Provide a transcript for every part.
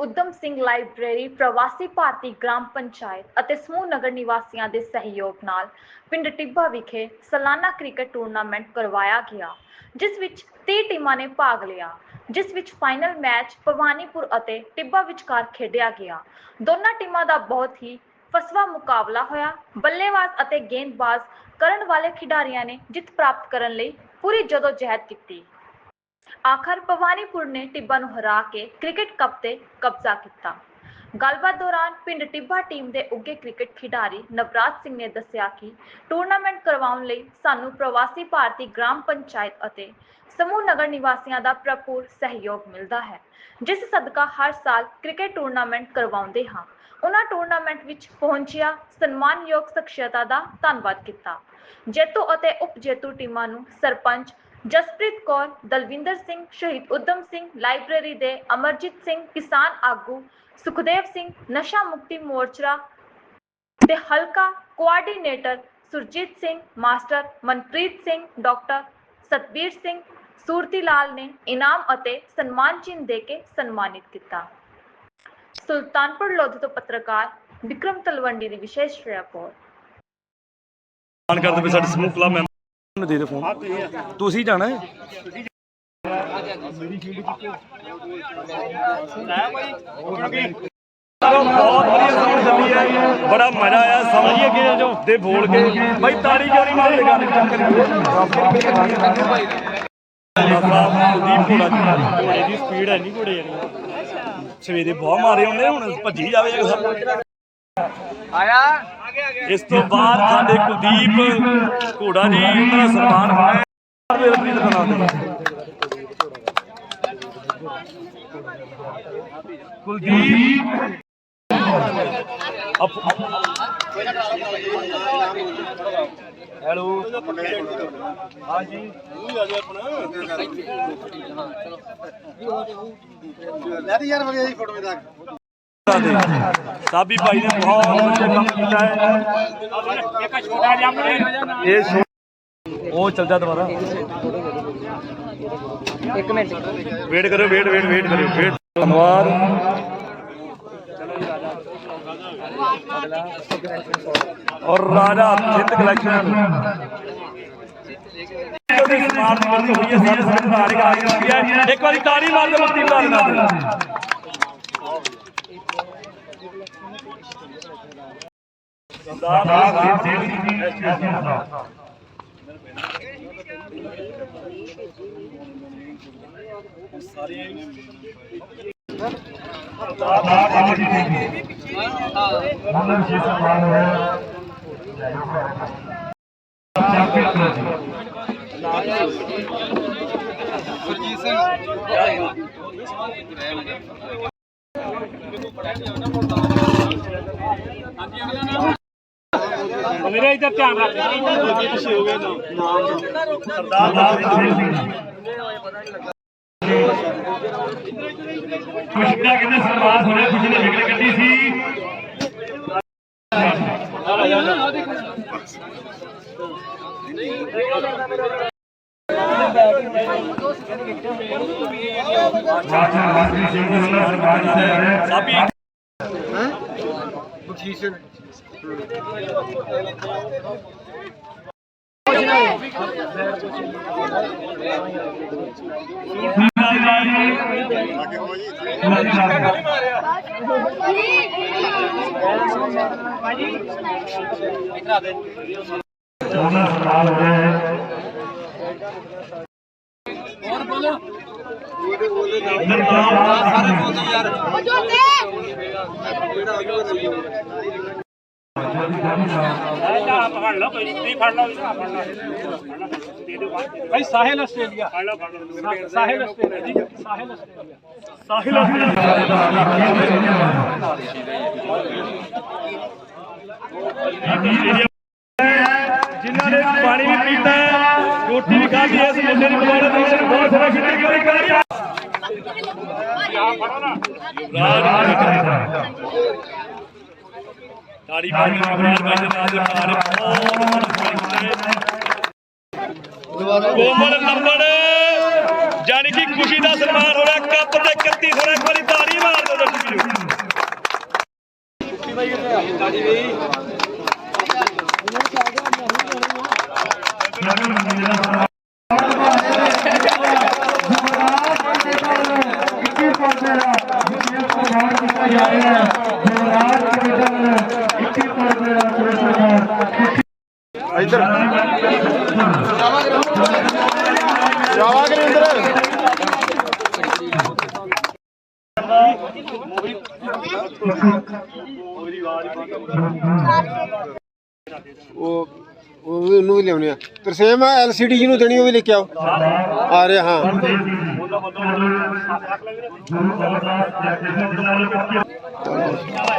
Udham Singh library ਪ੍ਰਵਾਸੀ ਭਾਰਤੀ gram panchayat ਅਤੇ ਸਮੂਹ ਨਗਰ ਨਿਵਾਸੀਆਂ ਦੇ ਸਹਿਯੋਗ ਨਾਲ ਪਿੰਡ ਟਿੱਬਾ ਵਿਖੇ ਸਾਲਾਨਾ ਕ੍ਰਿਕਟ ਟੂਰਨਾਮੈਂਟ ਕਰਵਾਇਆ ਗਿਆ, ਜਿਸ ਵਿੱਚ 30 ਟੀਮਾਂ ਨੇ ਭਾਗ ਲਿਆ, ਜਿਸ ਵਿੱਚ ਫਾਈਨਲ ਮੈਚ ਭਵਾਨੀਪੁਰ ਅਤੇ ਟਿੱਬਾ ਵਿਚਕਾਰ ਖੇਡਿਆ ਗਿਆ। ਦੋਨਾਂ ਟੀਮਾਂ ਦਾ ਬਹੁਤ ਹੀ ਫਸਵਾ ਮੁਕਾਬਲਾ ਹੋਇਆ। ਬੱਲੇਬਾਜ਼ ਅਤੇ ਗੇਂਦਬਾਜ਼ ਕਰਨ ਵਾਲੇ ਖਿਡਾਰੀਆਂ ਨੇ ਜਿੱਤ ਪ੍ਰਾਪਤ ਕਰਨ ਲਈ ਪੂਰੀ ਜਦੋਜਹਿਦ ਕੀਤੀ। ਆਖਰ ਭਵਾਨੀਪੁਰ ਨੇ ਟਿੱਬਾ ਨੂੰ ਹਰਾ ਕੇ ਕ੍ਰਿਕਟ ਕੱਪ ਤੇ ਕਬਜ਼ਾ ਕੀਤਾ। ਗੱਲਬਾਤ ਦੌਰਾਨ ਪਿੰਡ ਟਿੱਬਾ ਟੀਮ ਦੇ ਉੱਗੇ ਕ੍ਰਿਕਟ ਖਿਡਾਰੀ ਨਵਰਾਜ ਸਿੰਘ ਨੇ ਦੱਸਿਆ ਕਿ ਟੂਰਨਾਮੈਂਟ ਕਰਵਾਉਣ ਲਈ ਸਾਨੂੰ ਪ੍ਰਵਾਸੀ ਭਾਰਤੀ ਗ੍ਰਾਮ ਪੰਚਾਇਤ ਅਤੇ ਸਮੂਹ ਨਗਰ ਨਿਵਾਸੀਆਂ ਦਾ ਭਰਪੂਰ ਸਹਿਯੋਗ ਮਿਲਦਾ ਹੈ, ਜਿਸ ਸਦਕਾ ਹਰ ਸਾਲ ਕ੍ਰਿਕਟ ਟੂਰਨਾਮੈਂਟ ਕਰਵਾਉਂਦੇ ਹਾਂ। ਉਹਨਾਂ ਟੂਰਨਾਮੈਂਟ ਵਿੱਚ ਪਹੁੰਚਿਆ ਸਨਮਾਨਯੋਗ ਸ਼ਖਸੀਅਤਾਂ ਦਾ ਧੰਨਵਾਦ ਕੀਤਾ। ਜੇਤੂ ਅਤੇ ਉਪਜੇਤੂ ਟੀਮਾਂ ਨੂੰ ਸਰਪੰਚ ਜਸਪ੍ਰੀਤ ਕੌਰ, ਦਲਵਿੰਦਰ ਸਿੰਘ, ਸ਼ਹੀਦ ਉਦਮ ਸਿੰਘ, ਲਾਇਬ੍ਰੇਰੀ ਦੇ ਅਮਰਜੀਤ ਸਿੰਘ, ਕਿਸਾਨ ਆਗੂ, ਸੁਖਦੇਵ ਸਿੰਘ, ਨਸ਼ਾ ਮੁਕਤੀ ਮੋਰਚਾ ਤੇ ਹਲਕਾ coordinator Surjit Singh, master Manpreet Singh, doctor Satbir Singh Surti Lal ਨੇ ਇਨਾਮ ਅਤੇ ਸਨਮਾਨ ਚਿੰਨ੍ਹ ਦੇ ਕੇ ਸਨਮਾਨਿਤ ਕੀਤਾ। ਸੁਲਤਾਨਪੁਰ ਲੋਧੀ ਤੋਂ ਪੱਤਰਕਾਰ ਵਿਕਰਮ ਤਲਵੰਡੀ ਦੀ ਵਿਸ਼ੇਸ਼ ਰਿਪੋਰਟ। ਮਾਨ ਕਰਦੇ ਸਾਡੇ ਸਮੂਹ ਕਲੱਬ ਨੂੰ ਦੇ ਦੇ ਫੋਨ। ਤੁਸੀਂ ਜਾਣਾ ਹੈ? ਬੜਾ ਮਜ਼ਾ ਆਇਆ, ਸਮਝੀਏ ਕਿ ਜੋ ਦੇ ਬੋਲ ਕੇ। ਬਾਈ ਤਾੜੀ ਕਿਉਂ ਨਹੀਂ ਮਾਰਦੇ ਗੱਲ? ਦੀਪ ਘੋੜਾ ਘੋੜੇ ਦੀ ਸਪੀਡ ਹੈ ਨਹੀਂ ਘੋੜੇ ਯਾਰੀ ਸਵੇਰੇ ਬਹੁਤ ਮਾਰੇ ਉਹਨੇ, ਹੁਣ ਭੱਜੀ ਜਾਵੇ ਜੇ ਆਇਆ? ਇਸ ਤੋਂ ਬਾਅਦ ਸਾਡੇ ਕੁਲਦੀਪ ਘੋੜਾ ਜੀ ਉਹਨਾਂ ਦਾ ਸਨਮਾਨ ਹੋਇਆ। ਦਿਲਪ੍ਰੀਤ ਦਾ ਨਾਮ ਕੁਲਦੀਪ। Up- hello. ਹਾਂਜੀ ਲੈ ਯਾਰ ਵਧੀਆ ਜੀ ਫੋਟੋ ਮੇਰਾ ਦੇ ਸਾਬੀ ਭਾਈ ਨੇ ਬਹੁਤ ਵਧੀਆ ਕੰਮ ਕੀਤਾ ਹੈ ਇਹ ਛੋ- ਉਹ ਚੱਲ ਜਾ ਦੁਬਾਰਾ ਇੱਕ ਮਿੰਟ ਵੇਟ ਕਰਿਓ ਵੇਟ ਵੇਟ ਵੇਟ ਕਰਿਓ ਵੇਟ ਧੰਨਵਾਦ ਔਰ ਰਾਜਾ ਜਿੰਦ ਕਲੈਕਸ਼ਨ ਸਮਾਰਟ ਮਾਰਕ ਹੋਈ ਹੈ ਸਾਰੇ ਸਾਰੇ ਸਾਰੇ ਗਾਣੇ ਹੋਈ ਹੈ ਇੱਕ ਵਾਰੀ ਤਾੜੀ ਮਾਰ ਦਿਓ ਮੁਕਤੀ ਬਣਾ ਦੇਣਾ ਸਰਦਾਰ ਦੇਵ ਜੀ ਐਸਟੀਐਸ ਦਾ ਮੇਰੇ ਇਧਰ ਧਿਆਨ ਰੱਖ ਪਿੱਛੇ ਹੋ ਗਏ ਨਾ ਸਰਦਾਰ ਖੁਸ਼ੀਦਾ ਕਹਿੰਦੇ ਸਨਮਾਨ ਹੋਣਾ ਖੁਸ਼ੀ ਨੇ ਵਿਗੜ ਕੱਢੀ ਸੀ ਸਾਬੀ ਉਹਨਾਂ ਸਨਮਾਨ ਹੋ ਰਿਹਾ ਹੈ ਸਾਰੇ ਬੋਲਦੇ ਯਾਰ ਫੜ ਲਓ ਕੋਈ ਨਹੀਂ ਫੜ ਲਓ ਫੜ ਲਓ ਦੇ ਦਿਓ ਬਾਅਦ ਭਾਈ ਸਾਹਿਲ ਆਸਟ੍ਰੇਲੀਆ ਫੜ ਲਓ ਫੜ ਲਓ ਸਾਹਿਲ ਆਸਟ੍ਰੇਲੀਆ ਠੀਕ ਹੈ ਰਾਜ ਨੰਬਰ ਯਾਨੀ ਕਿ ਖੁਸ਼ੀ ਦਾ ਸਨਮਾਨ ਹੋ ਰਿਹਾ, ਕੱਪ ਤੇ 31 ਹੋ ਰਿਹਾ ਇੱਕ ਮਾਰ ਦਿਓ ਦਰਸ਼ਕ ਵੀਰੋ। ਤਾੜੀ ਬਈ ਉਹ ਉਹ ਵੀ ਉਹਨੂੰ ਵੀ ਲਿਆਉਣੇ ਆ। ਤਰਸੇਮ ਐਲਸੀਡੀ ਜਿਹਨੂੰ ਦੇਣੀ ਉਹ ਵੀ ਲੈ ਕੇ ਆਓ। ਆ ਰਿਹਾ ਹਾਂ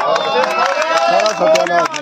ਸਾਰਾ ਸਤਿਆਨਾਸ਼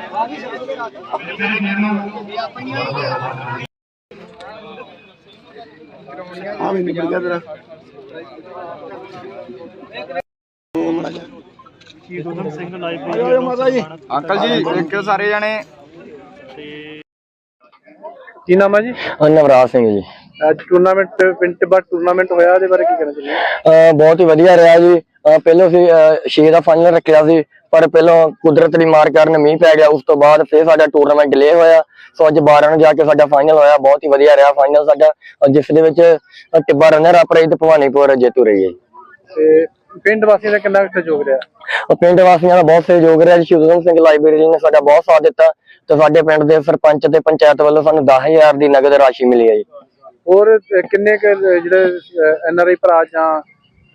ਆ ਵੀ ਨਿਕਲ ਗਿਆ ਤੇਰਾ ਮਾਤਾ ਜੀ ਅੰਕਲ ਜੀ ਦੇਖਿਓ ਸਾਰੇ ਜਣੇ। ਕੀ ਨਾਮ ਹੈ ਜੀ? ਨਵਰਾਜ ਸਿੰਘ ਜੀ। ਅੱਜ ਟੂਰਨਾਮੈਂਟ ਪਿੰਡ ਟਿੱਬਾ ਟੂਰਨਾਮੈਂਟ ਹੋਇਆ ਉਹਦੇ ਬਾਰੇ ਕੀ ਕਹਿਣਾ ਚਾਹੁੰਦੇ ਬਹੁਤ ਹੀ ਵਧੀਆ ਰਿਹਾ ਜੀ। ਪਹਿਲਾਂ ਅਸੀਂ 6 ਦਾ ਫਾਈਨਲ ਰੱਖਿਆ ਸੀ। ਪਰ ਪਹਿਲਾਂ ਕੁਦਰਤ ਦੀ ਮਾਰ ਕਾਰਨ ਮੀਂਹ ਪੈ ਗਿਆ ਉਸ ਤੋਂ ਬਾਅਦ ਫਿਰ ਸਾਡਾ ਟੂਰਨਾਮੈਂਟ ਡਿਲੇ ਹੋਇਆ। ਸੋ ਅੱਜ 12 ਨੂੰ ਜਾ ਕੇ ਸਾਡਾ ਫਾਈਨਲ ਹੋਇਆ ਬਹੁਤ ਹੀ ਵਧੀਆ ਰਿਹਾ ਫਾਈਨਲ ਸਾਡਾ। ਜਿਸ ਦੇ ਵਿੱਚ ਟਿੱਬਾ ਰਨਰ ਅਪ ਰਹੀ ਤੇ ਭਵਾਨੀਪੁਰ ਜੇਤੂ ਰਹੀ ਹੈ ਤੇ ਪਿੰਡ ਵਾਸੀਆਂ ਦਾ ਕਿੰਨਾ ਸਹਿਯੋਗ ਰਿਹਾ? ਉਹ ਪਿੰਡ ਵਾਸੀਆਂ ਦਾ ਬਹੁਤ ਸਹਿਯੋਗ ਰਿਹਾ। ਊਧਮ ਸਿੰਘ ਲਾਇਬ੍ਰੇਰੀ ਨੇ ਸਾਡਾ ਬਹੁਤ ਸਾਥ ਦਿੱਤਾ ਤੇ ਸਾਡੇ ਪਿੰਡ ਦੇ ਸਰਪੰਚ ਤੇ ਪੰਚਾਇਤ ਵੱਲੋਂ ਸਾਨੂੰ 10000 ਦੀ ਨਗਦ ਰਾਸ਼ੀ ਮਿਲੀ ਹੈ ਜੀ। ਹੋਰ ਕਿੰਨੇ ਜਿਹੜੇ ਐਨ ਆਰ ਆਈ ਭਰਾ ਜਾਂ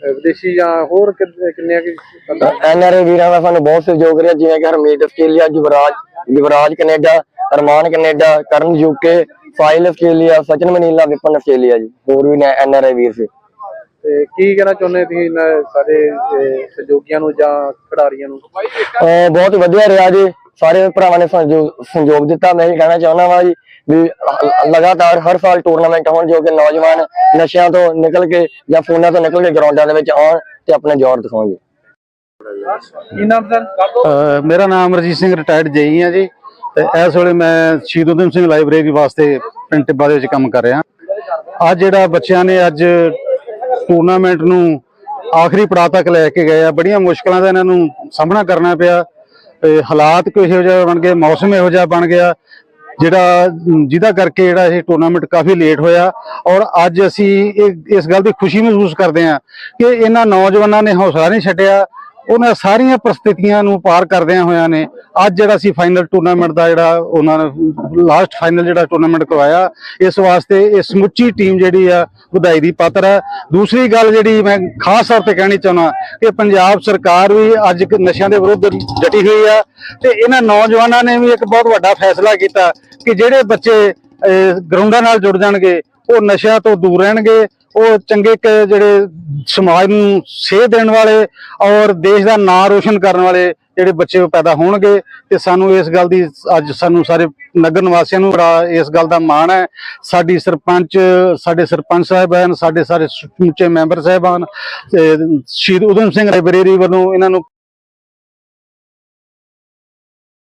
ਵਿਦੇਸ਼ੀ ਜਾਂ ਹੋਰ ਕਿ- ਕਿੰਨੇ ਕੁ ਪਤਾ ਐਨਆਰਏ ਵੀਰਾਂ ਦਾ ਸਾਨੂੰ ਬਹੁਤ ਸਹਿਯੋਗ ਰਿਹਾ ਜਿਵੇਂ ਕਿ Harmeet Australia Yuvraj Yuvraj Canada Arman Canada Karan UK file Australia Sachin Manila Vipan Australia ji. ਹੋਰ ਵੀ ਨੇ ਐਨਆਰਏ ਵੀਰ ਸੀ। ਤੇ ਕੀ ਕਹਿਣਾ ਚਾਹੁੰਦੇ ਤੁਸੀਂ ਇਹਨਾਂ ਸਾਰੇ ਅਹ, ਸਹਿਯੋਗੀਆਂ ਨੂੰ ਜਾਂ ਖਿਡਾਰੀਆਂ ਨੂੰ? ਅਹ ਬਹੁਤ ਵਧੀਆ ਰਿਹਾ ਜੀ। ਸਾਰੇ ਭਰਾਵਾਂ ਨੇ ਸਹਿਯੋਗ ਸਹਿਯੋਗ ਦਿੱਤਾ। ਮੈਂ ਇਹ ਕਹਿਣਾ ਚਾਹੁੰਦਾ ਵਾਂ ਜੀ ਵੀ ਲਗਾਤਾਰ ਹਰ ਸਾਲ ਟੂਰਨਾਮੈਂਟ ਹੋਣ ਜੋ ਕਿ ਨੌਜਵਾਨ ਨਸ਼ਿਆਂ ਤੋਂ ਨਿਕਲ ਕੇ ਜਾਂ ਫੋਨਾਂ ਤੋਂ ਨਿਕਲ ਕੇ ਗਰਾਊਂਡਾਂ ਦੇ ਵਿੱਚ ਆਉਣ ਤੇ ਆਪਣਾ ਜ਼ੋਰ ਦਿਖਾਉਣ ਜੀ। ਮੇਰਾ ਨਾਮ ਰਜੀਤ ਸਿੰਘ ਰਿਟਾਇਰਡ ਜੇਈ ਆ ਜੀ। ਤੇ ਇਸ ਵੇਲੇ ਮੈਂ ਸ਼ਹੀਦ ਊਧਮ ਸਿੰਘ ਲਾਇਬ੍ਰੇਰੀ ਵਾਸਤੇ ਪਿੰਡ ਟਿੱਬਾ ਦੇ ਵਿੱਚ ਕੰਮ ਕਰ ਰਿਹਾ। ਅੱਜ ਜਿਹੜਾ ਬੱਚਿਆਂ ਨੇ ਅੱਜ ਟੂਰਨਾਮੈਂਟ ਨੂੰ ਆਖਰੀ ਪੜਾਅ ਤੱਕ ਲੈ ਕੇ ਗਏ ਆ ਬੜੀਆਂ ਮੁਸ਼ਕਲਾਂ ਦਾ ਇਹਨਾਂ ਨੂੰ ਸਾਹਮਣਾ ਕਰਨਾ ਪਿਆ। ਤੇ ਹਾਲਾਤ ਕੋਈ ਇਹੋ ਜਿਹਾ ਬਣ ਗਏ, ਮੌਸਮ ਇਹੋ ਜਿਹਾ ਬਣ ਗਿਆ, ਜਿਹੜਾ, ਜਿਹਦਾ ਕਰਕੇ ਜਿਹੜਾ ਇਹ ਟੂਰਨਾਮੈਂਟ ਕਾਫੀ ਲੇਟ ਹੋਇਆ ਔਰ ਅੱਜ ਅਸੀਂ ਇਹ- ਇਸ ਗੱਲ ਦੀ ਖੁਸ਼ੀ ਮਹਿਸੂਸ ਕਰਦੇ ਹਾਂ ਕਿ ਇਹਨਾਂ ਨੌਜਵਾਨਾਂ ਨੇ ਹੌਸਲਾ ਨਹੀਂ ਛੱਡਿਆ ਉਹਨਾਂ ਸਾਰੀਆਂ ਪ੍ਰਸਥਿਤੀਆਂ ਨੂੰ ਪਾਰ ਕਰਦਿਆਂ ਹੋਇਆਂ ਨੇ, ਅੱਜ ਜਿਹੜਾ ਸੀ ਫਾਈਨਲ ਟੂਰਨਾਮੈਂਟ ਦਾ ਜਿਹੜਾ ਉਹਨਾਂ ਨੇ ਲਾਸਟ ਫਾਈਨਲ ਜਿਹੜਾ ਟੂਰਨਾਮੈਂਟ ਕਰਵਾਇਆ, ਇਸ ਵਾਸਤੇ ਇਹ ਸਮੁੱਚੀ ਟੀਮ ਜਿਹੜੀ ਆ ਵਧਾਈ ਦੀ ਪਾਤਰ ਹੈ। ਦੂਸਰੀ ਗੱਲ ਜਿਹੜੀ ਮੈਂ ਖਾਸ ਤੌਰ ਤੇ ਕਹਿਣੀ ਚਾਹੁੰਦਾ ਕਿ ਪੰਜਾਬ ਸਰਕਾਰ ਵੀ ਅੱਜ ਨਸ਼ਿਆਂ ਦੇ ਵਿਰੁੱਧ ਡਟੀ ਹੋਈ ਆ ਤੇ ਇਹਨਾਂ ਨੌਜਵਾਨਾਂ ਨੇ ਵੀ ਇੱਕ ਬਹੁਤ ਵੱਡਾ ਫੈਸਲਾ ਕੀਤਾ ਕਿ ਜਿਹੜੇ ਬੱਚੇ ਗਰਾਊਂਡਾਂ ਨਾਲ ਜੁੜ ਜਾਣਗੇ, ਉਹ ਨਸ਼ਿਆਂ ਤੋਂ ਦੂਰ ਰਹਿਣਗੇ ਉਹ ਚੰਗੇ ਕ ਜਿਹੜੇ ਸਮਾਜ ਨੂੰ ਸੇਧ ਦੇਣ ਵਾਲੇ ਔਰ ਦੇਸ਼ ਦਾ ਨਾਂ ਰੋਸ਼ਨ ਕਰਨ ਵਾਲੇ ਜਿਹੜੇ ਬੱਚੇ ਉਹ ਪੈਦਾ ਹੋਣਗੇ ਤੇ ਸਾਨੂੰ ਇਸ ਗੱਲ ਦੀ ਅੱਜ ਸਾਨੂੰ ਸਾਰੇ ਨਗਰ ਨਿਵਾਸੀਆਂ ਨੂੰ ਬੜਾ ਇਸ ਗੱਲ ਦਾ ਮਾਣ ਹੈ। ਸਾਡੀ ਸਰਪੰਚ, ਸਾਡੇ ਸਰਪੰਚ ਸਾਹਿਬਾਨ ਸਾਡੇ ਸਾਰੇ ਸਮੁੱਚੇ ਮੈਂਬਰ ਸਾਹਿਬਾਨ ਤੇ ਸ਼ਹੀਦ ਊਧਮ ਸਿੰਘ ਲਾਇਬ੍ਰੇਰੀ ਵੱਲੋਂ ਇਹਨਾਂ ਨੂੰ